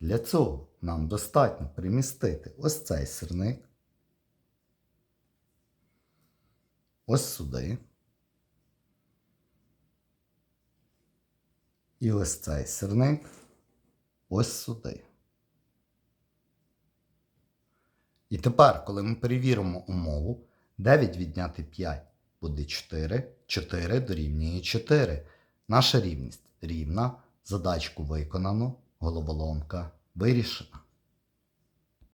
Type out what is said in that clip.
Для цього нам достатньо перемістити ось цей сірник, ось сюди. І ось цей сірник ось сюди. І тепер, коли ми перевіримо умову, 9 відняти 5 буде 4, 4 дорівнює 4. Наша рівність рівна, задачку виконано, головоломка вирішена.